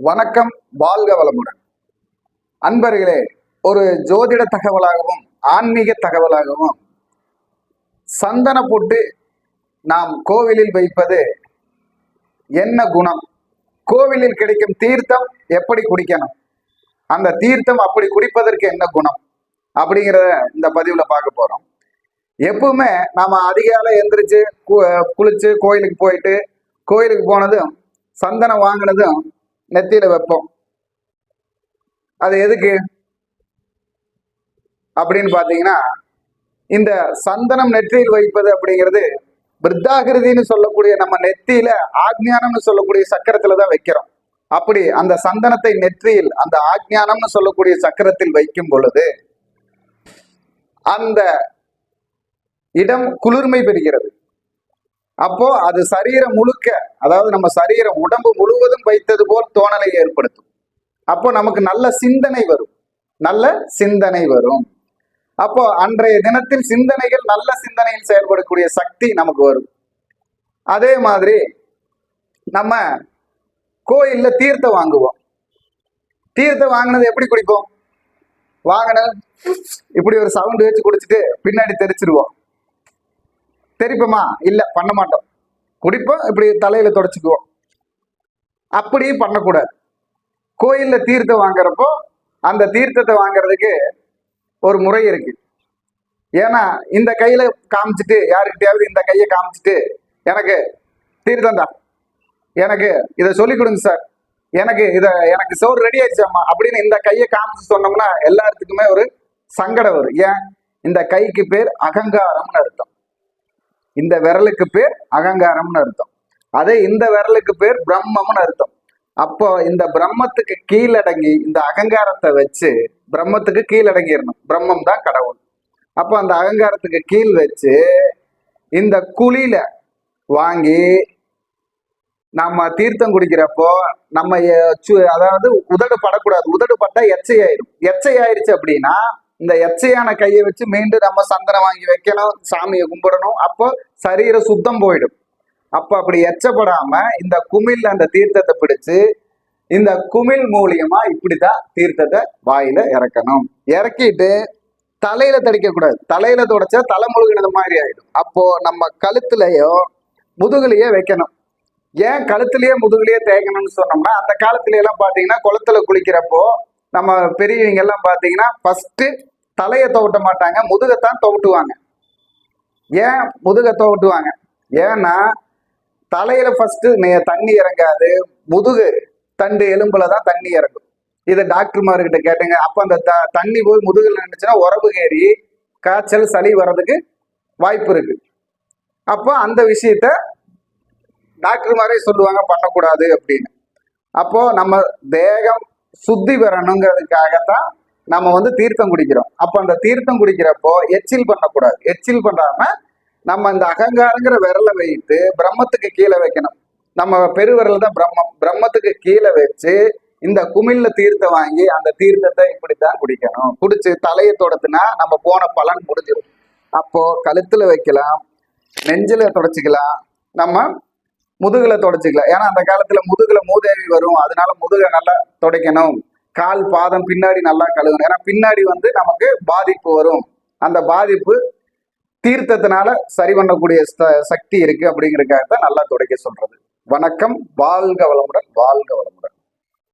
வணக்கம் வாழ்க வளமுடன். அன்பர்களே ஒரு ஜோதிட தகவலாகவும் ஆன்மீக தகவலாகவும் சந்தன போட்டு நாம் கோவிலில் வைப்பது என்ன குணம்? கோவிலில் கிடைக்கும் தீர்த்தம் எப்படி குடிக்கணும்? அந்த தீர்த்தம் அப்படி குடிப்பதற்கு என்ன குணம்? அப்படிங்கிறத இந்த பதிவுல பார்க்க போறோம். எப்பவுமே நாம அதிகாலை எந்திரிச்சு கு- குளிச்சு கோயிலுக்கு போயிட்டு கோயிலுக்கு போனதும் சந்தனம் வாங்கினதும் நெத்தியில வைப்போம். அது எதுக்கு? அப்படின்னு பாத்தீங்கன்னா இந்த சந்தனம் நெற்றியில் வைப்பது அப்படிங்கிறது விருத்தாகிருதின்னு சொல்லக்கூடிய நம்ம நெத்தியில ஆக்ஞானம்னு சொல்லக்கூடிய சக்கரத்துல தான் வைக்கிறோம். அப்படி அந்த சந்தனத்தை நெற்றியில் அந்த ஆக்ஞானம்னு சொல்லக்கூடிய சக்கரத்தில் வைக்கும் பொழுது அந்த இடம் குளிர்மை பெறுகிறது. அப்போ அது சரீரம் முழுக்க அதாவது நம்ம சரீரம் உடம்பு முழுவதும் வைத்தது போல் தோணலை ஏற்படுத்தும். அப்போ நமக்கு நல்ல சிந்தனை வரும். நல்ல சிந்தனை வரும். அப்போ அன்றைய தினத்தில் சிந்தனைகள் நல்ல சிந்தனையில் செயல்படக்கூடிய சக்தி நமக்கு வரும். அதே மாதிரி நம்ம கோயில்ல தீர்த்தம் வாங்குவோம். தீர்த்தம் வாங்கினது எப்படி குடிப்போம்? வாங்கின இப்படி ஒரு சவுண்டு வச்சு குடிச்சிட்டு பின்னாடி தெரிச்சிருவோம் தெரிப்போமா? இல்ல பண்ண மாட்டோம். குடிப்போம் இப்படி தலையில தொடச்சுக்குவோம். அப்படியும் பண்ணக்கூடாது. கோயில்ல தீர்த்தம் வாங்குறப்போ அந்த தீர்த்தத்தை வாங்குறதுக்கு ஒரு முறை இருக்கு. ஏன்னா இந்த கையில காமிச்சிட்டு யாருக்கிட்டையாவது இந்த கையை காமிச்சிட்டு எனக்கு தீர்த்தம் தான் எனக்கு இதை சொல்லி கொடுங்க சார். எனக்கு இதை எனக்கு சோறு ரெடி ஆயிடுச்சாமா அப்படின்னு இந்த கையை காமிச்சு சொன்னோம்னா எல்லாத்துக்குமே ஒரு சங்கடம் வரும். ஏன்? இந்த கைக்கு பேர் அகங்காரம்னு அர்த்தம். இந்த விரலுக்கு பேர் அகங்காரம்னு அர்த்தம். அதே இந்த விரலுக்கு பேர் பிரம்மம்னு அர்த்தம். அப்போ இந்த பிரம்மத்துக்கு கீழடங்கி இந்த அகங்காரத்தை வச்சு பிரம்மத்துக்கு கீழடங்கிடணும். பிரம்மம் தான் கடவுள். அப்போ அந்த அகங்காரத்துக்கு கீழ் வச்சு இந்த குழியில வாங்கி நம்ம தீர்த்தம் குடிக்கிறப்போ நம்ம சு- அதாவது உதடு படக்கூடாது. உதடு பட்டா எச்சை ஆயிடும் எச்சை ஆயிடுச்சு அப்படின்னா இந்த எச்சையான கையை வச்சு மீண்டும் நம்ம சந்தனம் வாங்கி வைக்கணும் சாமியை கும்பிடணும். அப்போ சரீர சுத்தம் போயிடும். அப்போ அப்படி எச்சப்படாம இந்த குமிழ் அந்த தீர்த்தத்தை பிடிச்சு இந்த குமிழ் மூலியமா இப்படிதான் தீர்த்தத்தை வாயில இறக்கணும். இறக்கிட்டு தலையில தடிக்க கூடாது தலையில தொடச்சா தலை முழுகினது மாதிரி ஆயிடும். அப்போ நம்ம கழுத்துலயோ முதுகுலையே வைக்கணும். ஏன் கழுத்துலயே முதுகுலயே தேய்க்கணும்னு சொன்னோம்னா அந்த காலத்துல எல்லாம் பாத்தீங்கன்னா குளத்துல குளிக்கிறப்போ நம்ம பெரியவங்க எல்லாம் பார்த்தீங்கன்னா ஃபஸ்ட்டு தலையை துவட்ட மாட்டாங்க முதுகத்தான் துவட்டுவாங்க. ஏன் முதுகை துவட்டுவாங்க? ஏன்னா தலையில ஃபஸ்ட்டு தண்ணி இறங்காது முதுகு தண்டு எலும்புல தான் தண்ணி இறங்கும். இதை டாக்டர்மார்கிட்ட கேட்டுங்க. அப்போ அந்த த தண்ணி போய் முதுகில் நின்றுச்சுன்னா உறவு ஏறி காய்ச்சல் சளி வர்றதுக்கு வாய்ப்பு இருக்கு. அப்போ அந்த விஷயத்த டாக்டர்மாரே சொல்லுவாங்க பண்ணக்கூடாது அப்படின்னு. அப்போ நம்ம தேகம் சுத்தி பெறணுங்கிறதுக்காகத்தான் நம்ம வந்து தீர்த்தம் குடிக்கிறோம். அப்போ அந்த தீர்த்தம் குடிக்கிறப்போ எச்சில் பண்ணக்கூடாது. எச்சில் பண்ணாம நம்ம இந்த அகங்காரங்கிற விரலை வைத்து பிரம்மத்துக்கு கீழே வைக்கணும். நம்ம பெருவிரல் தான் பிரம்மம். பிரம்மத்துக்கு கீழே வச்சு இந்த குமிழ்ல தீர்த்தம் வாங்கி அந்த தீர்த்தத்தை இப்படித்தான் குடிக்கணும். குடிச்சு தலையை தொடத்துனா நம்ம போன பலன் முடிஞ்சிடும். அப்போ கழுத்துல வைக்கலாம் நெஞ்சில தொடச்சிக்கலாம் நம்ம முதுகுல தொடச்சிக்கலாம். ஏன்னா அந்த காலத்துல முதுகுல மூதேவி வரும். அதனால முதுகை நல்லா துடைக்கணும். கால் பாதம் பின்னாடி நல்லா கழுவணும். ஏன்னா பின்னாடி வந்து நமக்கு பாதிப்பு வரும். அந்த பாதிப்பு தீர்த்தத்தினால சரி பண்ணக்கூடிய ச- சக்தி இருக்கு அப்படிங்கிறதுக்காக தான் நல்லா துடைக்க சொல்றது. வணக்கம் வாழ்க வளமுடன் வாழ்க வளமுடன்.